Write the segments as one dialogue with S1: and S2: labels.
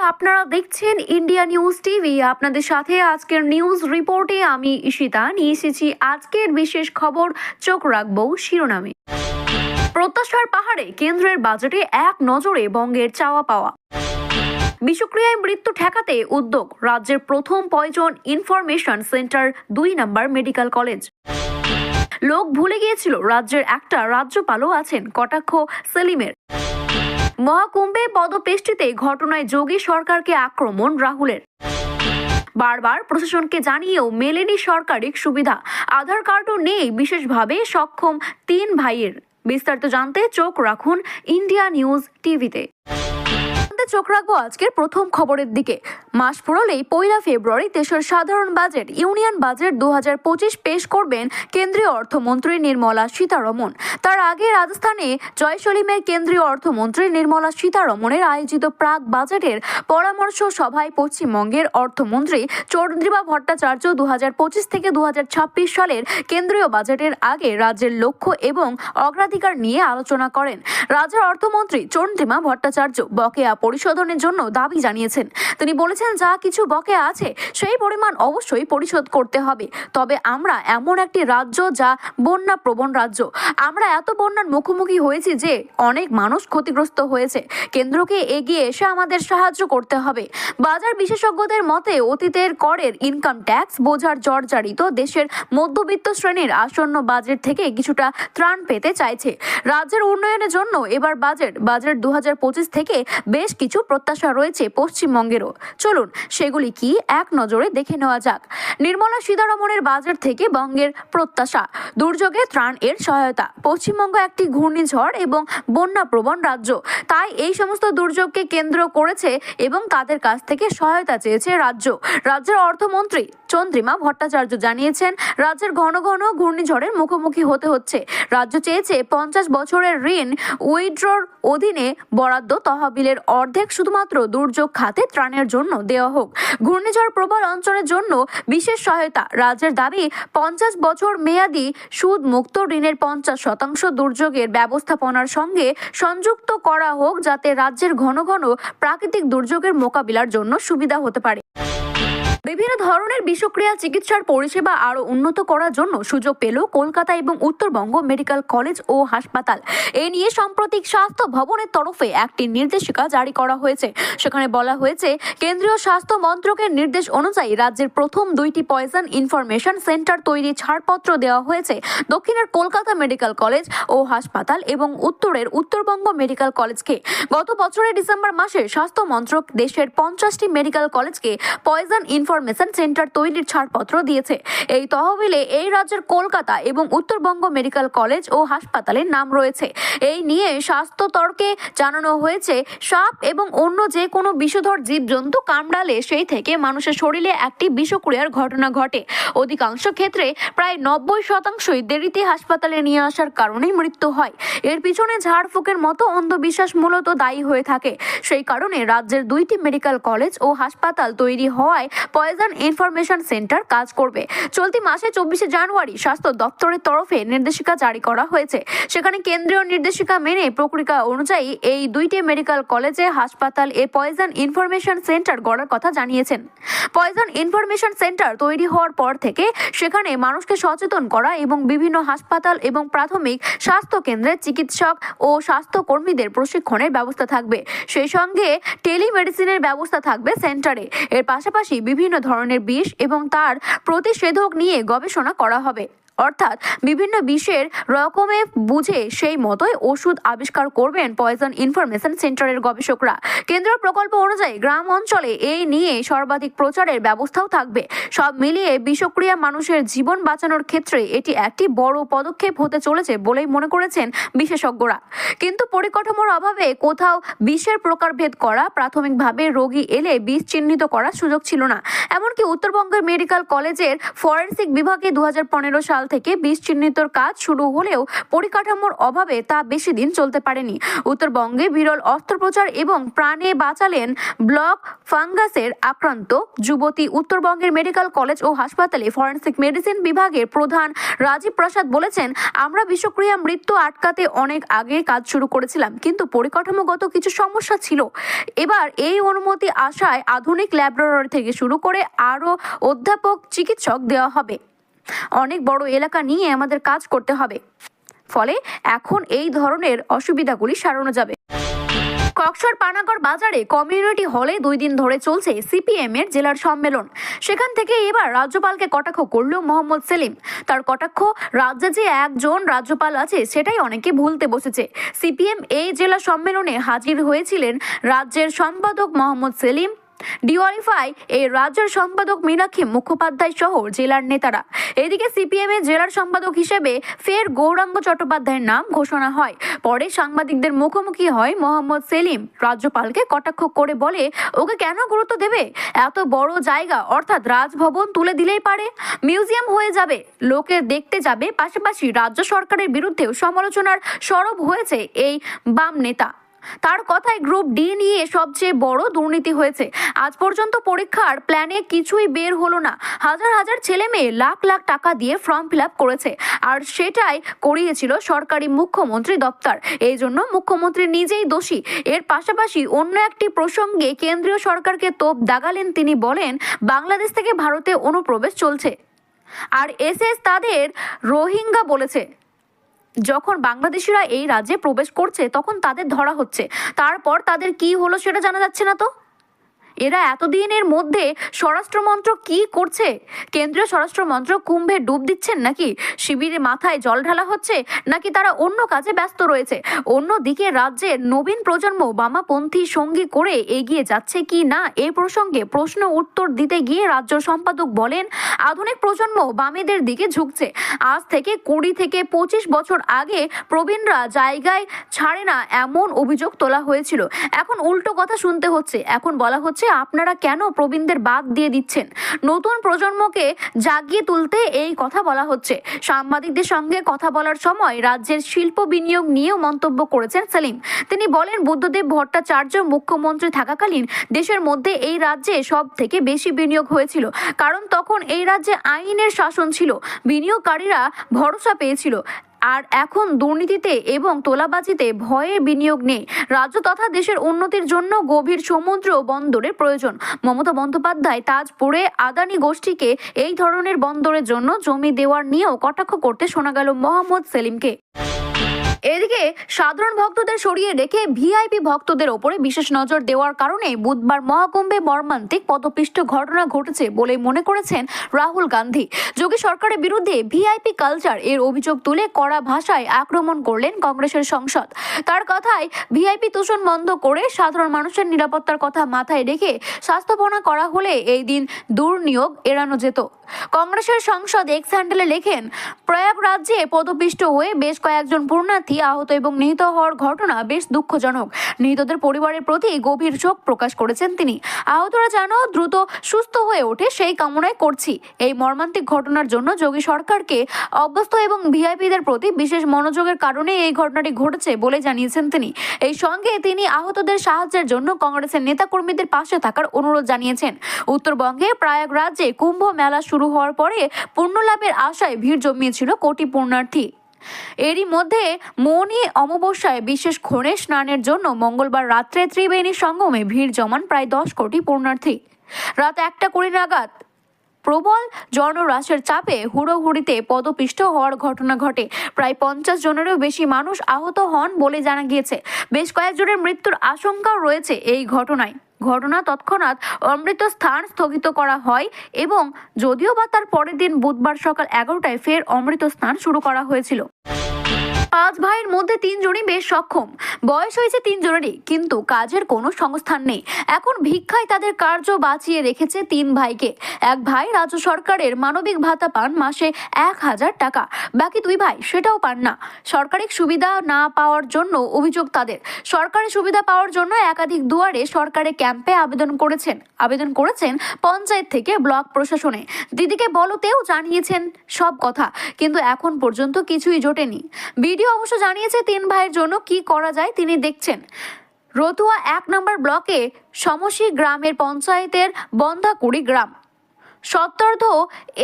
S1: আপনারা দেখছেন India news TV আপনাদের সাথে আজকের নিউজ রিপোর্টে আমি ঈশিতা। নিয়ে এসেছি আজকের বিশেষ খবর। চোখ রাখব শিরোনামে। প্রত্যাশার পাহাড়ে কেন্দ্রের বাজেটে এক নজরে বঙ্গের চাওয়া পাওয়া। বিষক্রিয়ায় মৃত্যু ঠেকাতে উদ্যোগ। রাজ্যের প্রথম পয়জন ইনফরমেশন সেন্টার দুই নম্বর মেডিকেল কলেজ লোক ভুলে গিয়েছিল, রাজ্যের একটা রাজ্যপালও আছেন, কটাক্ষ সেলিমের। মহাকুম্ভে পদপেষ্টিতে ঘটনায় যোগী সরকারকে আক্রমণ রাহুলের। বারবার প্রশাসনকে জানিয়েও মেলেনি সরকারি সুবিধা। আধার কার্ডও নেই, বিশেষভাবে সক্ষম তিন ভাইয়ের। বিস্তারিত জানতে চোখ রাখুন ইন্ডিয়া নিউজ টিভিতে। জানতে চোখ রাখব আজকের প্রথম খবরের দিকে। মাস ফুরলেই পয়লা ফেব্রুয়ারি দেশের সাধারণ বাজেট, ইউনিয়ন বাজেট দু পেশ করবেন কেন্দ্রীয় অর্থমন্ত্রী নির্মলা সীতারমন। তার আগে রাজস্থানে জয়সলিমের কেন্দ্রীয় অর্থমন্ত্রী নির্মলা সীতারমনের আয়োজিত প্রাক বাজেটের পরামর্শ সভায় পশ্চিমবঙ্গের অর্থমন্ত্রী চন্দ্রিমা ভট্টাচার্য দু হাজার পঁচিশ থেকে দু হাজার ছাব্বিশ সালের কেন্দ্রীয় বাজেটের আগে রাজ্যের লক্ষ্য এবং অগ্রাধিকার নিয়ে আলোচনা করেন। রাজ্যের অর্থমন্ত্রী চন্দ্রিমা ভট্টাচার্য বকেয়া পরিশোধনের জন্য দাবি জানিয়েছেন। তিনি বলেছেন, যা কিছু বকেয়া আছে, সেই পরিমাণ অবশ্যই পরিশোধ করতে হবে। তবে আমরা এমন একটি রাজ্য যা বন্যা প্রবণ রাজ্য। আমরা এত বন্যার মুখোমুখি হয়েছি যে অনেক মানুষ ক্ষতিগ্রস্ত হয়েছে। কেন্দ্রকে এগিয়ে এসে আমাদের সাহায্য করতে হবে। বাজার বিশেষজ্ঞদের মতে, অতীতের করের ইনকাম ট্যাক্স বোঝার জর্জারিত দেশের মধ্যবিত্ত শ্রেণির আসন্ন বাজেট থেকে কিছুটা ত্রাণ পেতে চাইছে। রাজ্যের উন্নয়নের জন্য এবার বাজেট বাজেট দু হাজার পঁচিশ থেকে বেশ কিছু প্রত্যাশা রয়েছে পশ্চিমবঙ্গেরও। চলুন, সেগুলি কি এক নজরে দেখে নেওয়া যাক। নির্মলা সীতারমণের বাজেট থেকে বঙ্গের প্রত্যাশা, দুর্যোগে ত্রাণ এর সহায়তা। পশ্চিমবঙ্গ একটি ঘূর্ণিঝড় এবং বন্যা প্রবণ রাজ্য। তাই এই সমস্ত দুর্যোগকে কেন্দ্র করেছে এবং তাদের কাছ থেকে সহায়তা চেয়েছে রাজ্য। রাজ্যের অর্থমন্ত্রী চন্দ্রিমা ভট্টাচার্য জানিয়েছেন, রাজ্যের ঘন ঘন ঘূর্ণিঝড়ের মুখোমুখি হতে হচ্ছে। রাজ্য চেয়েছে পঞ্চাশ বছরের ঋণ উইড্রোর অধীনে বরাদ্দ তহবিলের অর্ধেক শুধুমাত্র দুর্যোগ খাতে ত্রাণের জন্য দেওয়া হোক। ঘূর্ণিঝড় প্রবল অঞ্চলের জন্য বিশেষ সহায়তা। রাজ্যের দাবি, পঞ্চাশ বছর মেয়াদি সুদ মুক্ত ঋণের পঞ্চাশ শতাংশ দুর্যোগের ব্যবস্থাপনার সঙ্গে সংযুক্ত করা হোক যাতে রাজ্যের ঘন ঘন প্রাকৃতিক দুর্যোগের মোকাবিলার জন্য সুবিধা হতে পারে। বিভিন্ন ধরনের বিষক্রিয়া চিকিৎসার পরিষেবা আরও উন্নত করার জন্য সুযোগ পেল কলকাতা এবং উত্তরবঙ্গ মেডিকেল কলেজ ও হাসপাতাল। এ নিয়ে সাম্প্রতিক স্বাস্থ্য ভবনের তরফে একটি নির্দেশিকা জারি করা হয়েছে। সেখানে বলা হয়েছে, কেন্দ্রীয় স্বাস্থ্য মন্ত্রকের নির্দেশ অনুযায়ী রাজ্যের প্রথম দুইটি পয়জন ইনফরমেশন সেন্টার তৈরি ছাড়পত্র দেওয়া হয়েছে। দক্ষিণের কলকাতা মেডিকেল কলেজ ও হাসপাতাল এবং উত্তরের উত্তরবঙ্গ মেডিকেল কলেজকে। গত বছরের ডিসেম্বর মাসে স্বাস্থ্য মন্ত্রক দেশের পঞ্চাশটি মেডিকেল কলেজকে পয়জন ইনফরমেশন সেন্টার তৈরির ছাড়পত্র দিয়েছে। এই তহবিলে এই রাজ্যের কলকাতা এবং উত্তরবঙ্গ মেডিকেল কলেজ ও হাসপাতালের নাম রয়েছে। এই নিয়ে স্বাস্থ্য তর্কে জানানো হয়েছে, সাপ এবং অন্য যে কোনো বিষধর জীবজন্তু কামড়ালে সেই থেকে মানুষের শরীরে একটি বিষক্রিয়ার ঘটনা ঘটে। অধিকাংশ ক্ষেত্রে প্রায় নব্বই শতাংশই দেরিতে হাসপাতালে নিয়ে আসার কারণেই মৃত্যু হয়। এর পিছনে ঝাড়ফুঁকের মতো অন্ধবিশ্বাস মূলত দায়ী হয়ে থাকে। সেই কারণে রাজ্যের দুইটি মেডিকেল কলেজ ও হাসপাতাল তৈরি হওয়ায় পয়জন ইনফরমেশন সেন্টার কাজ করবে। চলতি মাসে চব্বিশে জানুয়ারি স্বাস্থ্য দপ্তরের তরফে নির্দেশিকা জারি করা হয়েছে। সেখানে কেন্দ্রীয় নির্দেশিকা মেনে প্রক্রিয়া অনুযায়ী এই দুইটি মেডিকেল কলেজে হাসপাতাল এ পয়জন ইনফরমেশন সেন্টার গড়ার কথা জানিয়েছেন। পয়জন ইনফরমেশন সেন্টার তৈরি হওয়ার পর থেকে সেখানে মানুষকে সচেতন করা এবং বিভিন্ন হাসপাতাল এবং প্রাথমিক স্বাস্থ্য কেন্দ্রে চিকিৎসক ও স্বাস্থ্যকর্মীদের প্রশিক্ষণের ব্যবস্থা থাকবে। সেই সঙ্গে টেলিমেডিসিনের ব্যবস্থা থাকবে সেন্টারে। এর পাশাপাশি বিভিন্ন ধরনের বিষ এবং তার প্রতিষেধক নিয়ে গবেষণা করা হবে। অর্থাৎ বিভিন্ন বিষের রকমে বুঝে সেই মতোই ওষুধ আবিষ্কার করবেন পয়জন ইনফরমেশন সেন্টারের গবেষকরা। কেন্দ্রীয় প্রকল্প অনুযায়ী গ্রাম অঞ্চলে এই নিয়ে সর্বাধিক প্রচারের ব্যবস্থাও থাকবে। সব মিলিয়ে বিষক্রিয়া মানুষের জীবন বাঁচানোর ক্ষেত্রে এটি একটি বড় পদক্ষেপ হতে চলেছে বলেই মনে করেছেন বিশেষজ্ঞরা। কিন্তু পরিকাঠামোর অভাবে কোথাও বিষের প্রকারভেদ করা, প্রাথমিকভাবে রোগী এলে বিষ চিহ্নিত করার সুযোগ ছিল না। এমনকি উত্তরবঙ্গের মেডিকেল কলেজের ফরেন্সিক বিভাগে দু হাজার পনেরো সাল থেকে বিষ চিহ্নিতর কাজ শুরু হলেও পরিকাঠামোর অভাবে তা বেশি দিন চলতে পারেনি। উত্তরবঙ্গে বিরল অস্ত্রোপচার এবং প্রাণে বাঁচালেন ব্লক ফাঙ্গাসের আক্রান্ত যুবতী উত্তরবঙ্গের মেডিকেল কলেজ ও হাসপাতালে ফরেন্সিক মেডিসিন বিভাগের প্রধান রাজীব প্রসাদ বলেছেন, আমরা বিষক্রিয়া, মৃত্যু আটকাতে অনেক আগে কাজ শুরু করেছিলাম, কিন্তু পরিকাঠামোগত কিছু সমস্যা ছিল। এবার এই অনুমতি আসায় আধুনিক ল্যাবরেটরি থেকে শুরু করে আরও অধ্যাপক, চিকিৎসক দেওয়া হবে। অনেক বড় এলাকা নিয়ে আমাদের কাজ করতে হবে। ফলে এখন এই ধরনের অসুবিধাগুলি সারানো যাবে। কক্সর পানাগড় বাজারে কমিউনিটি হলে দুই দিন ধরে চলছে সিপিএম এর জেলার সম্মেলন। সেখান থেকে এবার রাজ্যপালকে কটাক্ষ করল মোহাম্মদ সেলিম। তার কটাক্ষ, রাজ্যে যে একজন রাজ্যপাল আছে সেটাই অনেকে ভুলতে বসেছে। সিপিএম এই জেলা সম্মেলনে হাজির হয়েছিলেন রাজ্যের সম্পাদক মোহাম্মদ সেলিম। ডিওয়ালিফাই এই রাজ্যের সম্পাদক মীনাক্ষী মুখোপাধ্যায় সহ জেলার নেতারা। এদিকে সিপিএম এর জেলার সম্পাদক হিসেবে ফের গৌরাঙ্গ চট্টোপাধ্যায়ের নাম ঘোষণা হয়। পরে সাংবাদিকদের মুখোমুখি হয় মোহাম্মদ সেলিম। রাজ্যপালকে কটাক্ষ করে বলে, ওকে কেন গুরুত্ব দেবে? এত বড় জায়গা, অর্থাৎ রাজভবন তুলে দিলেই পারে। মিউজিয়াম হয়ে যাবে, লোকে দেখতে যাবে। পাশাপাশি রাজ্য সরকারের বিরুদ্ধেও সমালোচনার সরব হয়েছে এই বাম নেতা। তার কথায় গ্রুপ ডি নিয়ে সবচেয়ে বড় দুর্নীতি হয়েছে। আজ পর্যন্ত পরীক্ষার প্ল্যানে কিছুই বের হলো না। হাজার হাজার ছেলে মেয়ে লাখ লাখ টাকা দিয়ে ফর্ম ফিল করেছে। আর সেটাই করিয়েছিল সরকারি মুখ্যমন্ত্রী দপ্তর। এই জন্য মুখ্যমন্ত্রী নিজেই দোষী। এর পাশাপাশি অন্য একটি প্রসঙ্গে কেন্দ্রীয় সরকারকে তোপ দাগালেন তিনি বলেন, বাংলাদেশ থেকে ভারতে অনুপ্রবেশ চলছে। আর এসএস তাদের রোহিঙ্গা বলেছে। যখন বাংলাদেশিরা এই রাজ্যে প্রবেশ করছে, তখন তাদের ধরা হচ্ছে। তারপর তাদের কি হলো সেটা জানা যাচ্ছে না তো? এরা এতদিনের মধ্যে স্বরাষ্ট্রমন্ত্র কি করছে? কেন্দ্রীয় স্বরাষ্ট্রমন্ত্র কুম্ভে ডুব দিচ্ছেন নাকি? শিবিরে মাথায় জল ঢালা হচ্ছে নাকি তারা অন্য কাজে ব্যস্ত রয়েছে? অন্যদিকে রাজ্যের নবীন প্রজন্ম বামাপন্থী সঙ্গী করে এগিয়ে যাচ্ছে কি না এ প্রসঙ্গে প্রশ্ন উত্তর দিতে গিয়ে রাজ্য সম্পাদক বলেন, আধুনিক প্রজন্ম বামেদের দিকে ঝুঁকছে। আজ থেকে কুড়ি থেকে পঁচিশ বছর আগে প্রবীণরা জায়গায় ছাড়ে না এমন অভিযোগ তোলা হয়েছিল। এখন উল্টো কথা শুনতে হচ্ছে। এখন বলা হচ্ছে আপনারা কেন প্রবীণদের বাদ দিয়ে দিচ্ছেন? নতুন প্রজন্মকে জাগিয়ে তুলতে এই কথা বলা হচ্ছে। সাংবাদিকদের সঙ্গে কথা বলার সময় রাজ্যের শিল্প বিনিয়োগ নিয়েও মন্তব্য করেছেন সেলিম। তিনি বলেন, বুদ্ধদেব ভট্টাচার্য মুখ্যমন্ত্রী থাকাকালীন দেশের মধ্যে এই রাজ্যে সব থেকে বেশি বিনিয়োগ হয়েছিল। কারণ তখন এই রাজ্যে আইনের শাসন ছিল। বিনিয়োগকারীরা ভরসা পেয়েছিল। আর এখন দুর্নীতিতে এবং তোলাবাজিতে ভয়ের বিনিয়োগ নেই। রাজ্য তথা দেশের উন্নতির জন্য গভীর সমুদ্র বন্দরের প্রয়োজন। মমতা বন্দ্যোপাধ্যায় তাজপুরে আদানি গোষ্ঠীকে এই ধরনের বন্দরের জন্য জমি দেওয়ার নিয়েও কটাক্ষ করতে শোনা গেল মোহাম্মদ সেলিমকে। এদিকে সাধারণ ভক্তদের সরিয়ে রেখে ভিআইপি ভক্তদের ওপরে বিশেষ নজর দেওয়ার কারণে বুধবার মহাকুম্ভে মর্মান্তিক পদপিষ্ট ঘটনা ঘটেছে বলে মনে করেছেন রাহুল গান্ধী। যোগী সরকারের বিরুদ্ধে ভিআইপি কালচার এর অভিযোগ তুলে কড়া ভাষায় আক্রমণ করলেন কংগ্রেসের সংসদ। তার কথায় ভিআইপি দূষণ বন্ধ করে সাধারণ মানুষের নিরাপত্তার কথা মাথায় রেখে স্বাস্থ্যপনা করা হলে এই দিন দুর্নিয়োগ এড়ানো যেত। কংগ্রেসের সংসদ এক্স হ্যান্ডেলে লেখেন প্রয়াগ রাজ্যে পদপিষ্ট হয়ে বেশ কয়েকজন পূর্ণার্থী আহত এবং নিহত হওয়ার ঘটনা বেশ দুঃখজনক। নিহতদের পরিবারের প্রতি গভীর শোক প্রকাশ করেছেন তিনি। আহতরা যেন দ্রুত সুস্থ হয়ে ওঠে সেই কামনায় করছি। এই মর্মান্তিক ঘটনার জন্য যোগী সরকারকে অভ্যস্ত এবং ভিআইপিদের প্রতি বিশেষ মনোযোগের কারণে এই ঘটনাটি ঘটেছে বলে জানিয়েছেন তিনি। এই সঙ্গে তিনি আহতদের সাহায্যের জন্য কংগ্রেসের নেতাকর্মীদের পাশে থাকার অনুরোধ জানিয়েছেন। উত্তরবঙ্গে প্রয়াগরাজ্যে কুম্ভ মেলা শুরু হওয়ার পরে পুণ্যলাভের আশায় ভিড় জমিয়েছিল কোটি পুণ্যার্থী। এরই মধ্যে মৌনী অমাবস্যায় বিশেষ ক্ষণে স্নানের জন্য মঙ্গলবার রাত্রে ত্রিবেণী সঙ্গমে ভিড় জমান প্রায় দশ কোটি পূর্ণার্থী রাত একটা কুড়ি নাগাদ প্রবল জনরাশের চাপে হুড়োহুড়িতে পদপিষ্ট হওয়ার ঘটনা ঘটে। প্রায় পঞ্চাশ জনেরও বেশি মানুষ আহত হন বলে জানা গিয়েছে। বেশ কয়েকজনের মৃত্যুর আশঙ্কাও রয়েছে এই ঘটনায়। ঘটনা তৎক্ষণাৎ অমৃত স্থান স্থগিত করা হয় এবং যদিও বা তার পরের দিন বুধবার সকাল এগারোটায় ফের অমৃত স্থান শুরু করা হয়েছিল। পাঁচ ভাইয়ের মধ্যে তিনজনই বেশ সক্ষম। বয়স হয়েছে তিনজনেরই, কিন্তু কাজের কোনো সংস্থান নেই। এখন ভিক্ষায় তাদের কার্য বাঁচিয়ে রেখেছে তিন ভাইকে। এক ভাই রাজ্য সরকারের মানবিক ভাতা পান মাসে এক হাজার টাকা। বাকি দুই ভাই সেটাও পান না। সরকারি সুবিধা না পাওয়ার জন্য অভিযোগ তাদের। সরকারি সুবিধা পাওয়ার জন্য একাধিক দুয়ারে সরকারের ক্যাম্পে আবেদন করেছেন। আবেদন করেছেন পঞ্চায়েত থেকে ব্লক প্রশাসনে। দিদিকে বলতেও জানিয়েছেন সব কথা, কিন্তু এখন পর্যন্ত কিছুই জোটেনি। ভিডিও অবশ্য জানিয়েছে তিন ভাইয়ের জন্য কি করা যায়, তিনি দেখছেন। রতুয়া এক নম্বর ব্লকে সমসি গ্রামের পঞ্চায়েতের বন্ধাকুড়ি গ্রাম। সত্তর্ধ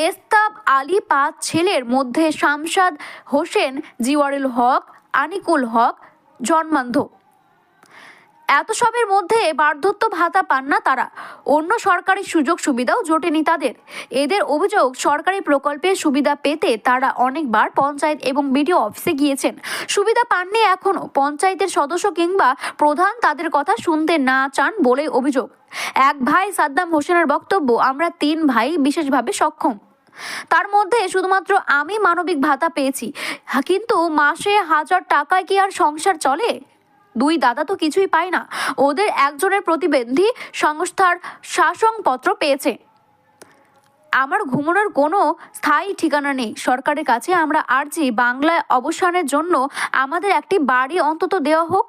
S1: এস্তাব আলী পাঁচ ছেলের মধ্যে শামসাদ হোসেন, জিওয়ারুল হক, আনিকুল হক, জন্মান্ধ। এত সবের মধ্যে বার্ধক্য ভাতা পান না তারা। অন্য সরকারি সুযোগ সুবিধাও জোটেনি তাদের। এদের অভিযোগ, সরকারি প্রকল্পের সুবিধা পেতে তারা অনেকবার পঞ্চায়েত এবং বিডিও অফিসে গিয়েছেন। সুবিধা পাননি এখনও পঞ্চায়েতের সদস্য কিংবা প্রধান তাদের কথা শুনতে না চান বলে অভিযোগ। এক ভাই সাদ্দাম হোসেনের বক্তব্য, আমরা তিন ভাই বিশেষভাবে সক্ষম। তার মধ্যে শুধুমাত্র আমি মানবিক ভাতা পেয়েছি। কিন্তু মাসে হাজার টাকায় কি আর সংসার চলে? দুই দাদা তো কিছুই পায় না। ওদের একজনের প্রতিবন্ধী সংস্থার শাসনপত্র পেয়েছে। আমার ঘুমানোর কোনো স্থায়ী ঠিকানা নেই। সরকারের কাছে আমরা আর্জি বাংলায় অবসানের জন্য আমাদের একটি বাড়ি অন্তত দেওয়া হোক।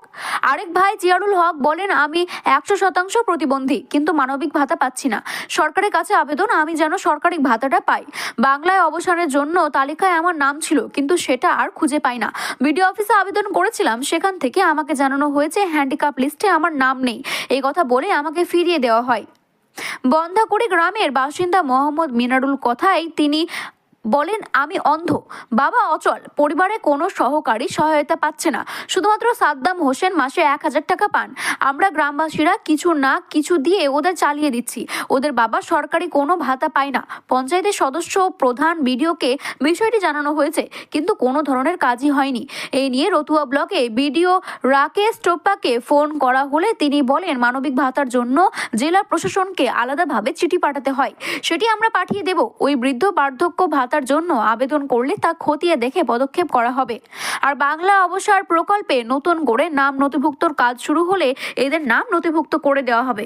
S1: আরেক ভাই জিয়ারুল হক বলেন, আমি একশো শতাংশ প্রতিবন্ধী, কিন্তু মানবিক ভাতা পাচ্ছি না। সরকারের কাছে আবেদন, আমি যেন সরকারি ভাতাটা পাই। বাংলায় অবসানের জন্য তালিকায় আমার নাম ছিল, কিন্তু সেটা আর খুঁজে পাই না। বিডিও অফিসে আবেদন করেছিলাম, সেখান থেকে আমাকে জানানো হয়েছে, হ্যান্ডিক্যাপ লিস্টে আমার নাম নেই। এই কথা বলে আমাকে ফিরিয়ে দেওয়া হয়। বন্ধাকুড়ি গ্রামের বাসিন্দা মোহাম্মদ মিনারুল কথায় তিনি বলেন, আমি অন্ধ। বাবা অচল। পরিবারে কোনো সহকারী সহায়তা পাচ্ছে না। শুধুমাত্র সাদ্দাম হোসেন মাসে এক হাজার টাকা পান। আমরা গ্রামবাসীরা কিছু না কিছু দিয়ে ওদের চালিয়ে দিচ্ছি। ওদের বাবা সরকারি কোনো ভাতা পায় না। পঞ্চায়েতের সদস্য প্রধান বিডিওকে বিষয়টি জানানো হয়েছে, কিন্তু কোনো ধরনের কাজই হয়নি। এই নিয়ে রতুয়া ব্লকে বিডিও রাকেশ টোপ্পাকে ফোন করা হলে তিনি বলেন, মানবিক ভাতার জন্য জেলা প্রশাসনকে আলাদাভাবে চিঠি পাঠাতে হয়। সেটি আমরা পাঠিয়ে দেব। ওই বৃদ্ধ বার্ধক্য ভাতার জন্য আবেদন করলে তা খতিয়ে দেখে পদক্ষেপ করা হবে। আর বাংলা অবসর প্রকল্পে নতুন করে নাম নথিভুক্তর কাজ শুরু হলে এদের নাম নথিভুক্ত করে দেওয়া হবে।